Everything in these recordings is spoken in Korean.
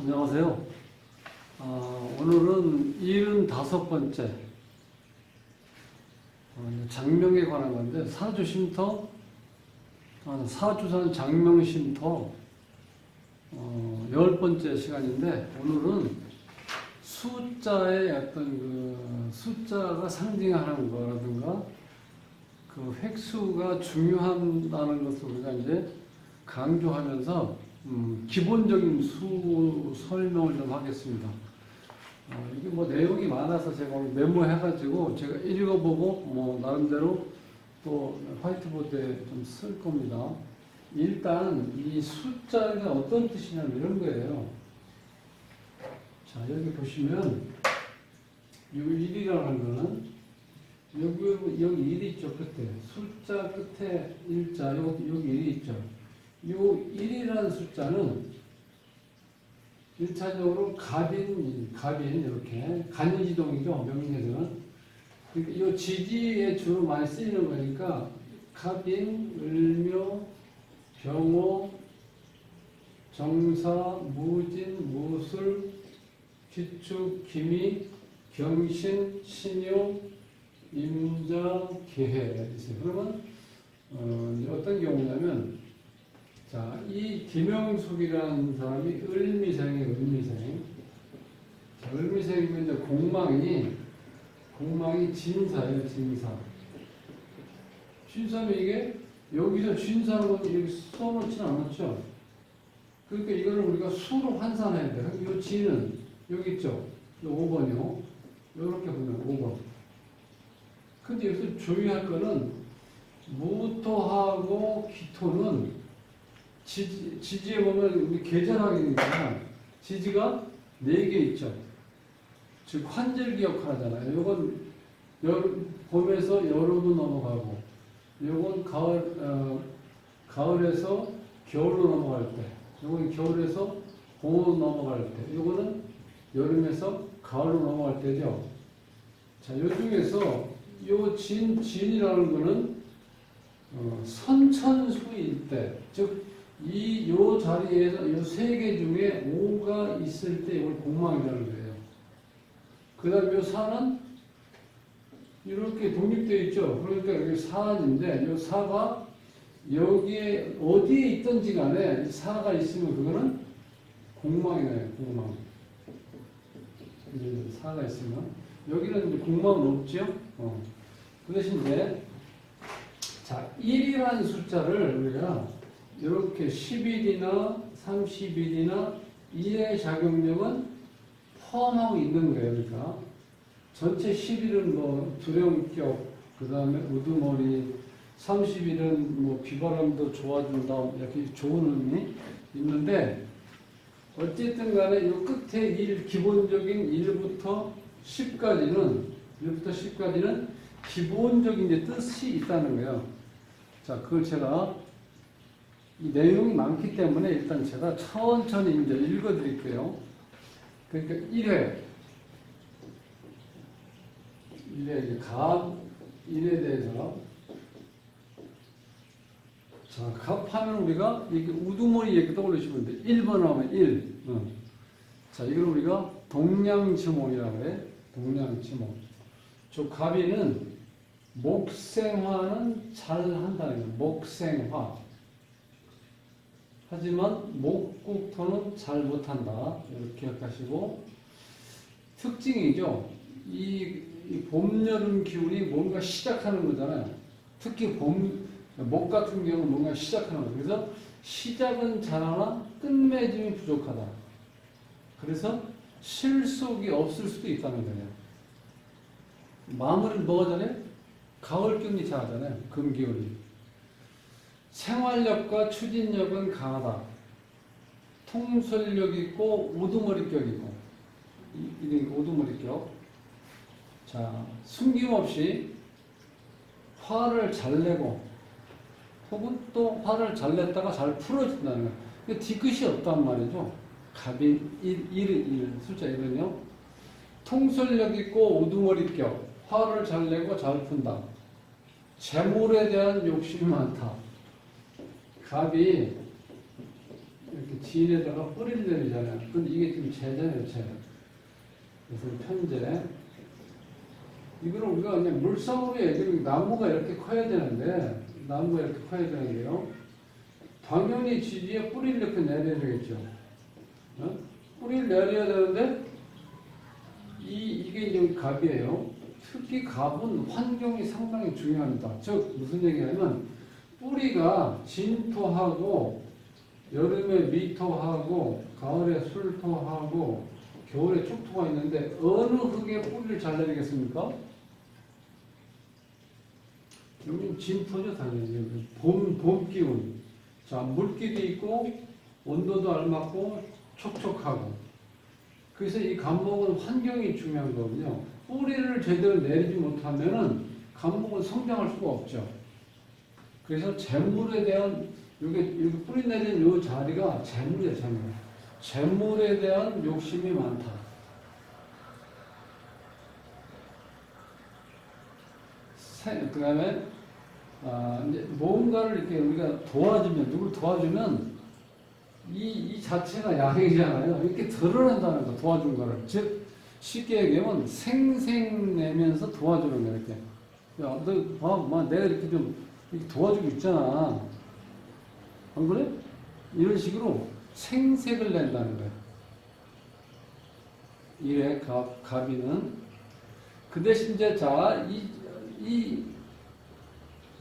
안녕하세요. 어, 오늘은 75번째 어, 장명에 관한 건데 사주 쉼터 어, 사주산 장명 쉼터 어, 열 번째 시간인데 오늘은 숫자의 어떤 그 숫자가 상징하는 거라든가 그 획수가 중요하다는 것을 우리가 이제 강조하면서 음, 기본적인 수 설명을 좀 하겠습니다. 어, 이게 뭐 내용이 많아서 제가 메모해가지고 제가 읽어보고 뭐 나름대로 또 화이트보드에 좀 쓸 겁니다. 일단 이 숫자가 어떤 뜻이냐면 이런 거예요. 자 여기 보시면 이 1이라는 거는 여기 여기 1이 있죠 끝에 숫자 끝에 일자 여기 여기 1이 있죠. 요 1이라는 숫자는 1차적으로 갑인, 갑인, 이렇게, 간지동이죠. 그러니까 이 지지에 주로 많이 쓰이는 거니까, 갑인, 을묘, 병호, 정사, 무진, 무술, 기축, 기미, 경신, 신용, 임자, 계해. 그러면, 어, 어떤 경우냐면, 자, 이 김영숙이라는 사람이 을미생이에요, 을미생. 자, 을미생이면 이제 공망이, 공망이 진사예요, 진사. 진사면 이게, 여기서 건 여기 써놓지는 않았죠? 그러니까 이거를 우리가 수로 환산해야 돼요. 이 진은, 여기 있죠? 5번이요. 이렇게 보면 5번. 근데 여기서 주의할 거는, 무토하고 기토는 지지, 지지에 보면 우리 계절학이니까 지지가 네개 있죠. 즉 환절기 역할 하잖아요. 요건 여름, 봄에서 여름으로 넘어가고 요건 가을, 어, 가을에서 겨울로 넘어갈 때 요건 겨울에서 봄으로 넘어갈 때 요거는 여름에서 가을로 넘어갈 때죠. 자, 요 중에서 요 진, 진이라는 거는 어, 선천수일 때, 즉 이 요 자리에서 요세개 중에 5가 있을 때 이걸 공망이라는 거예요. 그 다음에 요 4는 이렇게 독립되어 있죠. 그러니까 여기 4인데 요 4가 여기에 어디에 있든지 간에 이 4가 있으면 그거는 공망이에요. 공망. 이제 4가 있으면 여기는 이제 공망은 없죠. 어. 그 대신 이제 자 1이라는 숫자를 우리가 이렇게 10일이나 30일이나 이의 작용력은 포함하고 있는 거예요. 그러니까 전체 10일은 뭐 두령격, 그 다음에 우두머리, 30일은 뭐 비바람도 좋아진다 이렇게 좋은 의미 있는데 어쨌든 간에 이 끝에 1 기본적인 1부터 10까지는 1부터 10까지는 기본적인 이제 뜻이 있다는 거예요. 자, 그걸 제가 이 내용이 많기 때문에 일단 제가 천천히 이제 읽어 드릴게요. 그러니까 1회. 1회, 이제 갑, 1에 대해서. 자, 갑하면 우리가 이렇게 우두머리 얘기 떠올리시면 돼. 1번 하면 1. 어. 자, 이걸 우리가 동량지목이라고 해. 동량지목. 저 갑이는 목생화는 잘 한다는 거예요. 목생화. 하지만 목국토는 잘 못한다. 이렇게 기억하시고 특징이죠. 이, 이 봄, 여름 기운이 뭔가 시작하는 거잖아요. 특히 봄, 목 같은 경우는 뭔가 시작하는 거예요. 그래서 시작은 잘하나 끝맺음이 부족하다. 그래서 실속이 없을 수도 있다는 거예요. 마무리를 뭐가 전에? 가을 기운이 잘하잖아요. 금 기운이. 생활력과 추진력은 강하다. 통솔력 있고 이 우두머리격. 자 숨김없이 화를 잘 내고 혹은 또 화를 잘 냈다가 잘 풀어진다는 거예요. 뒤끝이 없단 말이죠. 갑인 1, 1, 1 숫자 1은요. 통솔력 있고 우두머리격. 화를 잘 내고 잘 푼다. 재물에 대한 욕심이 많다. 갑이 이렇게 진에다가 뿌리를 내리잖아요. 근데 이게 지금 재잖아요, 재. 그래서 편재. 이거는 우리가 그냥 물성으로 얘기하면 나무가 이렇게 커야 되는데, 나무가 이렇게 커야 되는데요. 당연히 지지에 뿌리를 이렇게 내려야 되겠죠. 어? 뿌리를 내려야 되는데, 이, 이게 이제 갑이에요. 특히 갑은 환경이 상당히 중요합니다. 즉, 무슨 얘기냐면, 뿌리가 진토하고, 여름에 미토하고, 가을에 술토하고, 겨울에 축토가 있는데, 어느 흙에 뿌리를 잘 내리겠습니까? 여기 진토죠, 당연히. 봄, 봄 기운. 자, 물기도 있고, 온도도 알맞고, 촉촉하고. 그래서 이 감목은 환경이 중요한 거거든요. 뿌리를 제대로 내리지 못하면은 감목은 성장할 수가 없죠. 그래서 재물에 대한 이게 뿌리 내린 요 자리가 재물이에요, 재물. 재물에 대한 욕심이 많다. 그 다음에 아, 이제 뭔가를 이렇게 우리가 도와주면 누굴 도와주면 이, 이 자체가 양이잖아요. 이렇게 드러낸다는 거 도와준 거를 즉 쉽게 얘기하면 생생내면서 도와주는 거야 이렇게. 야, 너 봐, 뭐 내가 이렇게 좀 도와주고 있잖아. 안 그래? 이런 식으로 생색을 낸다는 거야. 이래 갑, 갑이는 그 대신 이제 자, 이, 이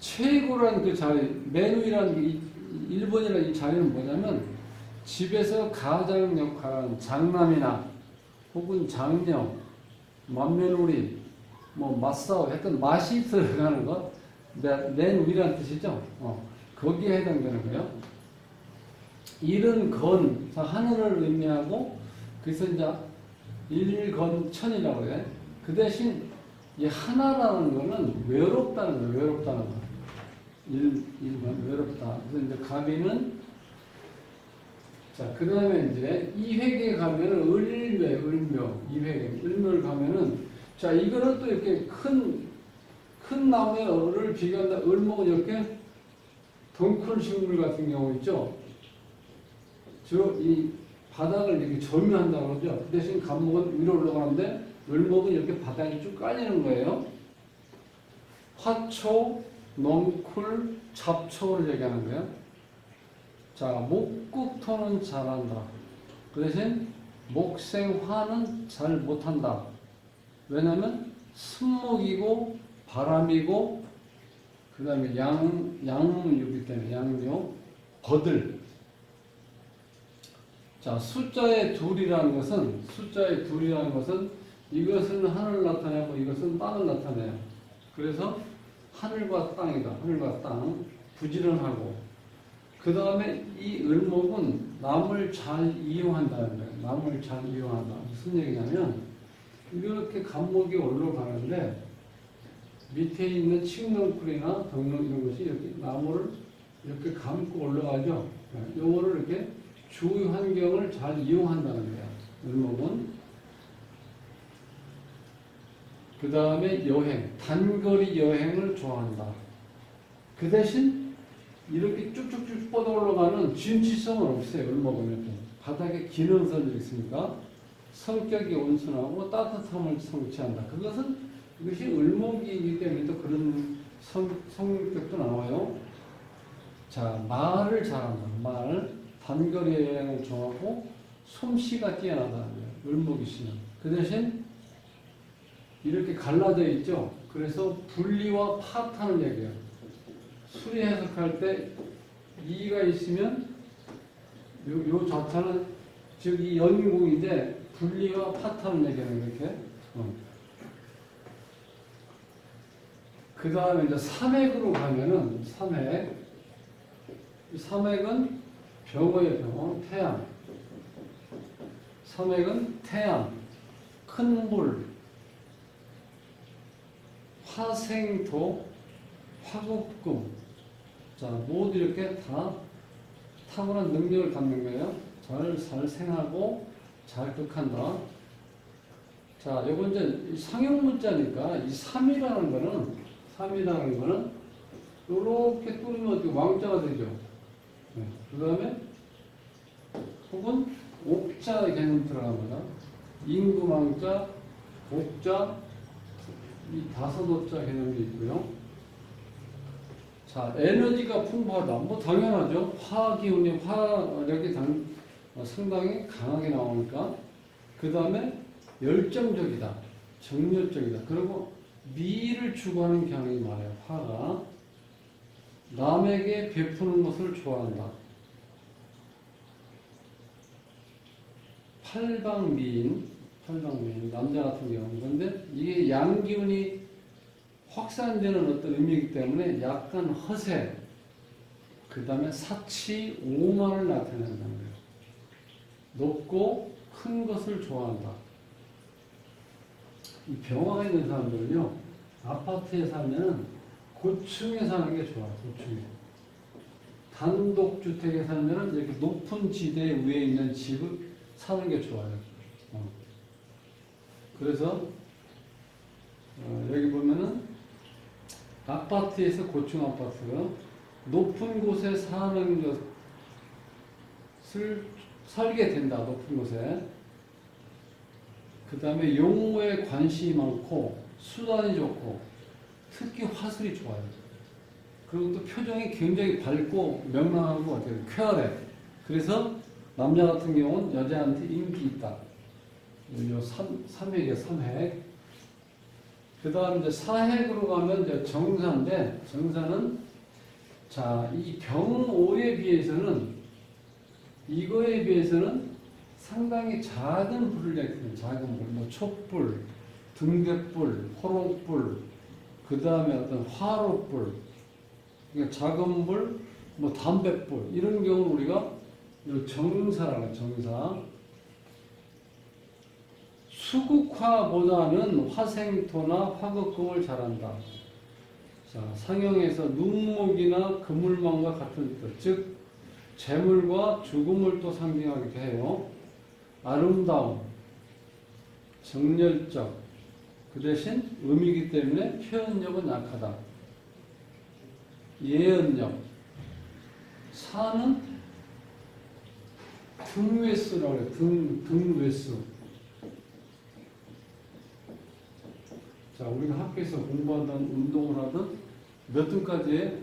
최고라는 그 자리, 메뉴이라는 일본이라는 이 자리는 뭐냐면 집에서 가장 역할한 장남이나 혹은 장녀, 맏며느리, 뭐 맞싸움, 하여튼 맛이 들어가는 거, 맨 위라는 뜻이죠. 어, 거기에 해당되는 거예요. 일은 건, 자, 하늘을 의미하고, 그래서 이제 일건 천이라고 그래. 그 대신 이 하나라는 거는 외롭다는 거예요. 외롭다는 거. 일, 일건 외롭다. 그래서 이제 가비는 자, 그 다음에 이제 이 회계에 가면은 을매, 을묘, 이 회계, 을묘를 가면은 자, 이거는 또 이렇게 큰, 큰 을을 비교한다. 을목은 이렇게 덩큰 식물 같은 경우 있죠. 저, 이 바닥을 이렇게 점유한다고 그러죠. 그 대신 간목은 위로 올라가는데 을목은 이렇게 바닥이 쭉 깔리는 거예요. 화초, 농쿨, 잡초를 얘기하는 거예요. 자, 목국토는 잘한다. 그 대신 목생화는 잘 못한다. 왜냐면 순목이고 바람이고 그 다음에 양, 양육이기 때문에 양육, 거들. 자, 숫자의 둘이라는 것은, 숫자의 둘이라는 것은 이것은 하늘을 나타내고 이것은 땅을 나타내요. 그래서 하늘과 땅이다. 하늘과 땅. 부지런하고. 그 다음에 이 을목은 남을 잘 이용한다는 거예요. 남을 잘 이용한다. 무슨 얘기냐면, 이렇게 감목이 올라가는데, 밑에 있는 칡렁쿨이나 덩렁 이런 것이 이렇게 나무를 이렇게 감고 올라가죠. 네, 요거를 이렇게 주위 환경을 잘 이용한다는 거예요. 을목은. 그 다음에 여행, 단거리 여행을 좋아한다. 그 대신 이렇게 쭉쭉쭉 뻗어 올라가는 진취성은 없어요. 을목은. 바닥에 기능선이 있으니까 성격이 온순하고 따뜻함을 성취한다. 그것은 이것이 을목이기 때문에 또 그런 성, 성격도 나와요. 자, 말을 잘한다. 말. 단거리 여행을 좋아하고 솜씨가 뛰어나다는 거예요. 을목이 씨는. 그 대신 이렇게 갈라져 있죠. 그래서 분리와 파탄을 얘기해요. 수리 해석할 때 이가 있으면 요, 요 자타는 즉 이 연공인데 분리와 파탄을 얘기하는 이렇게. 어. 그 다음에 이제 삼액으로 가면은 삼액. 이 삼액은 병어의 병어, 태양. 삼액은 태양, 큰 물, 화생토, 화국금. 자, 모두 이렇게 다 탁월한 능력을 갖는 거예요. 잘, 잘 생하고 잘 극한다. 자, 요건 이제 상용 문자니까 이 3이라는 거는, 3이라는 거는 요렇게 뚫으면 어떻게 왕자가 되죠. 네. 그 다음에 혹은 옥자 개념 들어갑니다. 인구망자, 옥자, 이 다섯 옥자 개념도 있고요. 자, 에너지가 풍부하다. 뭐 당연하죠. 화 기운이 화력이 당, 어, 상당히 강하게 나오니까. 그 다음에 열정적이다. 정열적이다. 그리고 미를 추구하는 경향이 많아요. 화가. 남에게 베푸는 것을 좋아한다. 팔방미인, 팔방미인, 남자 같은 경우. 그런데 이게 양기운이 확산되는 어떤 의미이기 때문에 약간 허세, 그 다음에 사치, 오만을 나타낸다는 거예요. 높고 큰 것을 좋아한다. 이 병화가 있는 사람들은요, 아파트에 살면은 고층에 사는 게 좋아요, 고층에. 단독주택에 살면은 이렇게 높은 지대 위에 있는 집을 사는 게 좋아요. 어. 그래서, 어, 여기 보면은 아파트에서 고층 아파트, 높은 곳에 사는 것을 살게 된다, 높은 곳에. 그 다음에 용어에 관심이 많고, 수단이 좋고, 특히 화술이 좋아요. 그리고 또 표정이 굉장히 밝고 명랑하고 어때요? 쾌활해. 그래서 남자 같은 경우는 여자한테 인기 있다. 요 3, 삼획이에요, 삼획. 그 다음 이제 사핵으로 가면 이제 정사인데, 정사는 자, 이 병오에 비해서는, 이거에 비해서는 상당히 작은 불을 일으키는 작은 불, 뭐 촛불, 등대불, 호롱불, 그 다음에 어떤 화로불, 그러니까 작은 불, 뭐 담뱃불, 이런 경우 우리가 요 정사라고 정사. 수국화보다는 화생토나 화극금을 잘한다. 자, 상형에서 눈목이나 그물망과 같은 뜻, 즉 재물과 죽음을 또 상징하기도 해요. 아름다움, 정열적, 그 대신 음이기 때문에 표현력은 약하다. 예언력, 사는 등외수라고 해요. 등, 등외수. 자, 우리가 학교에서 공부하든 운동을 하든 몇 등까지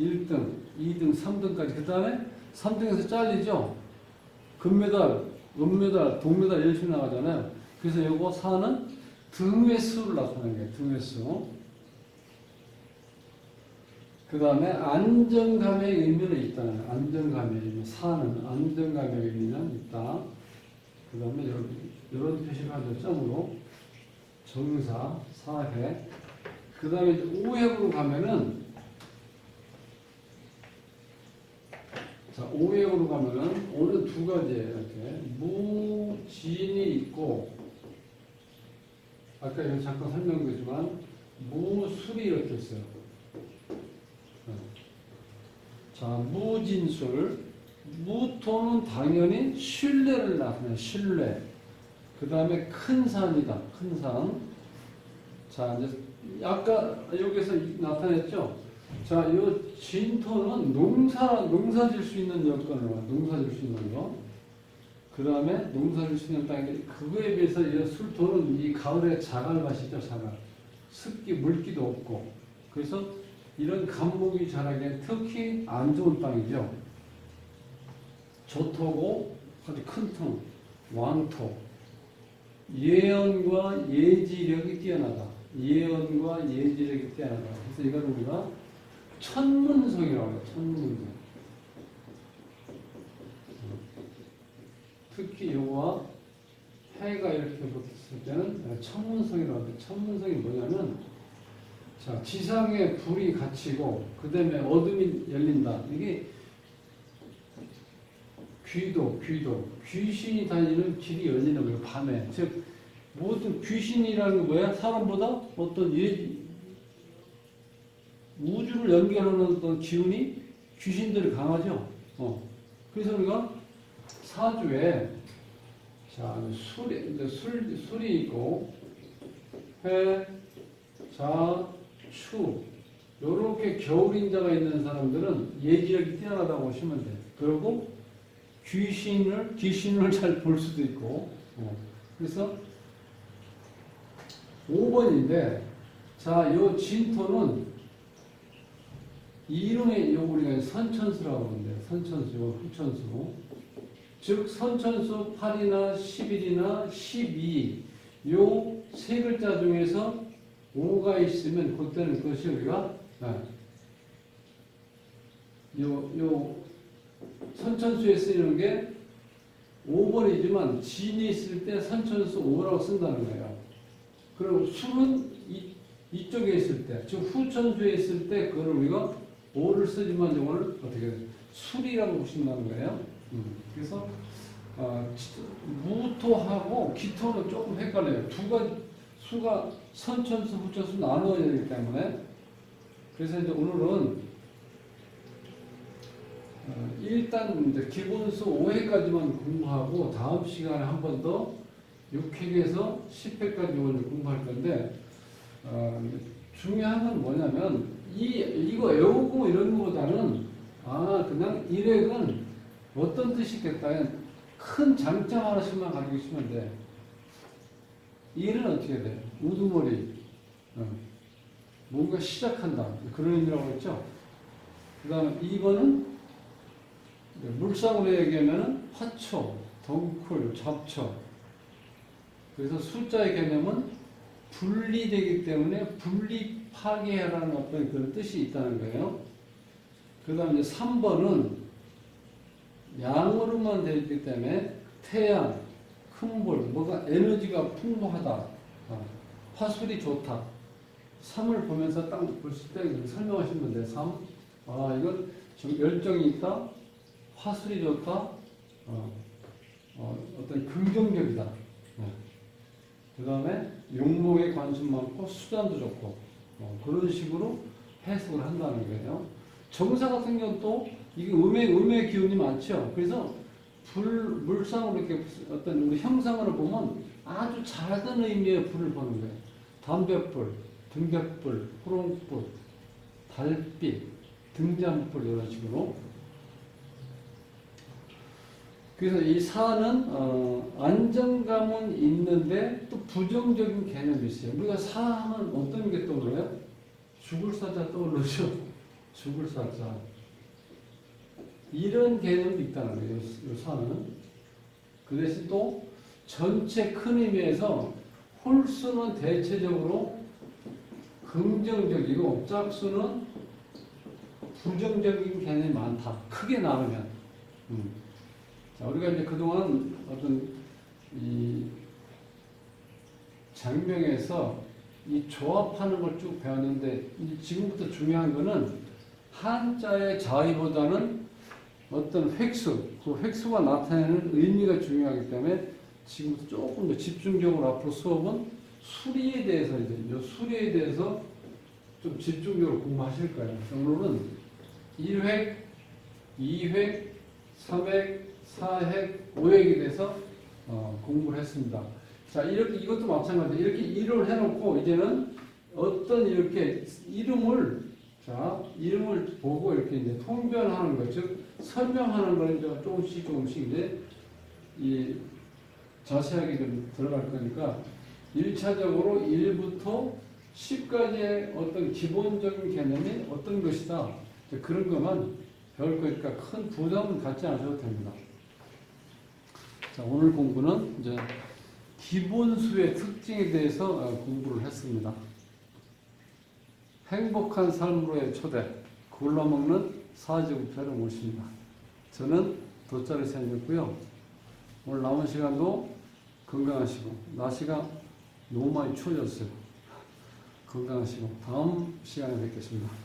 1등, 2등, 3등까지. 그 다음에 3등에서 잘리죠? 금메달, 은메달, 동메달 열심히 나가잖아요. 그래서 요거 사는 등회수를 나타내는 거예요. 등회수. 그 다음에 안정감의 의미는 거예요. 안정감의 의미. 사는 안정감의 의미는 있다. 그 다음에 이런, 이런 표시를 하죠. 점으로. 정사, 사회. 그 다음에 오획으로 가면은, 자, 오획으로 가면은, 오는 두 가지예요. 이렇게. 무진이 있고, 아까 여기 잠깐 설명드렸지만, 무술이 이렇게 있어요. 어. 자, 무진술. 무토는 당연히 신뢰를 나타내요. 신뢰. 그 다음에 큰 산이다. 큰 산. 자, 이제 아까 여기서 나타냈죠? 자, 이 진토는 농사, 농사 질 수 있는 여건을 봐. 농사 질 수 있는 거. 그 다음에 농사 질 수 있는 땅인데, 그거에 비해서 이 술토는 이 가을에 자갈 맛이죠, 자갈. 습기, 물기도 없고. 그래서 이런 감목이 자라기엔 특히 안 좋은 땅이죠. 조토고 아주 큰 통, 왕토. 예언과 예지력이 뛰어나다. 예언과 예지력이 뛰어나다. 그래서 이걸 우리가 천문성이라고 해요. 천문성. 특히 요거와 해가 이렇게 붙었을 때는 천문성이라고 하는데 천문성이 뭐냐면 자 지상에 불이 갇히고 그 다음에 어둠이 열린다. 이게 귀도, 귀도, 귀신이 다니는 길이 열리는 거예요, 밤에. 즉, 모든 귀신이라는 게 뭐야? 사람보다 어떤 예, 우주를 연결하는 어떤 기운이 귀신들이 강하죠? 어. 그래서 우리가 사주에, 자, 술이, 이제 술, 술이 있고, 해, 자, 추. 요렇게 겨울인자가 있는 사람들은 예지력이 뛰어나다고 보시면 돼요. 그리고 귀신을 귀신을 잘 볼 수도 있고 어. 그래서 5번인데 자, 요 진토는 이름의 요 우리가 선천수라고 하는데 선천수, 요 후천수 즉 선천수 8이나 11이나 12 요 세 글자 중에서 5가 있으면 그때는 그것이 우리가 네. 요, 요 선천수에 쓰이는 게 5번이지만 진이 있을 때 선천수 5라고 쓴다는 거예요. 그리고 수는 이, 이쪽에 있을 때, 즉 후천수에 있을 때 그걸 우리가 5를 쓰지만 이거를 어떻게 술이라고 보신다는 거예요. 음, 그래서 어, 지- 무토하고 기토는 조금 헷갈려요. 두가 수가 선천수, 후천수 나누어야 되기 때문에 그래서 이제 오늘은 어, 일단 이제 기본수 5회까지만 공부하고 다음 시간에 한 번 더 6회에서 10회까지 오늘 공부할 건데 어, 중요한 건 뭐냐면 이 이거 외우고 이런 거보다는 아 그냥 일획은 어떤 뜻이 있겠다 큰 장점 하나씩만 가지고 있으면 돼. 일은 어떻게 돼? 우두머리 어, 뭔가 시작한다 그런 의미라고 했죠. 그 다음 2번은 물상으로 얘기하면 화초, 덩쿨, 잡초. 그래서 숫자의 개념은 분리되기 때문에 분리 파괴라는 어떤 그런 뜻이 있다는 거예요. 그 다음에 이제 3번은 양으로만 되어 있기 때문에 태양, 큰 볼, 뭐가 에너지가 풍부하다. 어, 화술이 좋다. 3을 보면서 딱 보실 때 설명하시면 돼요. 3. 아, 이건 좀 열정이 있다. 화술이 좋다. 어, 어, 어떤 긍정적이다. 그 다음에 용목에 관심 많고 수단도 좋고 어, 그런 식으로 해석을 한다는 거예요. 정사 같은 경우는 또 이게 음의 음의 기운이 많죠. 그래서 불 물상으로 이렇게 어떤 우리 형상으로 보면 아주 작은 의미의 불을 보는 거예요. 담뱃불, 등뱃불, 호롱불, 달빛, 등잔불 이런 식으로 그래서 이 사는 어, 안정감은 있는데 또 부정적인 개념이 있어요. 우리가 사하면 어떤 게 떠올라요? 죽을 사자 떠오르죠. 죽을 사자. 이런 개념도 있다는 거예요. 이 사는. 그 대신 또 전체 큰 의미에서 홀수는 대체적으로 긍정적이고 짝수는 부정적인 개념이 많다. 크게 나누면. 음. 자, 우리가 이제 그동안 어떤 이 장명에서 이 조합하는 걸 쭉 배웠는데 지금부터 중요한 거는 한자의 자의보다는 어떤 획수, 그 획수가 나타내는 의미가 중요하기 때문에 지금부터 조금 더 집중적으로 앞으로 수업은 수리에 대해서 이제 이 수리에 대해서 좀 집중적으로 공부하실 거예요. 오늘은 1획, 2획, 3획, 4핵, 5핵에 대해서 어, 공부를 했습니다. 자, 이렇게 이것도 마찬가지. 이렇게 이름을 해놓고 이제는 어떤 이렇게 이름을 자 이름을 보고 이렇게 이제 통변하는 것, 즉 설명하는 걸 이제 조금씩 조금씩 이제 이 자세하게 좀 들어갈 거니까 1차적으로 1부터 10까지의 어떤 기본적인 개념이 어떤 것이다. 그런 것만 배울 거니까 큰 부담은 갖지 않으셔도 됩니다. 자, 오늘 공부는 이제 기본수의 특징에 대해서 어, 공부를 했습니다. 행복한 삶으로의 초대, 굴러먹는 사지부패를 모십니다. 저는 돗자리 생겼고요. 오늘 남은 시간도 건강하시고, 날씨가 너무 많이 추워졌어요. 건강하시고, 다음 시간에 뵙겠습니다.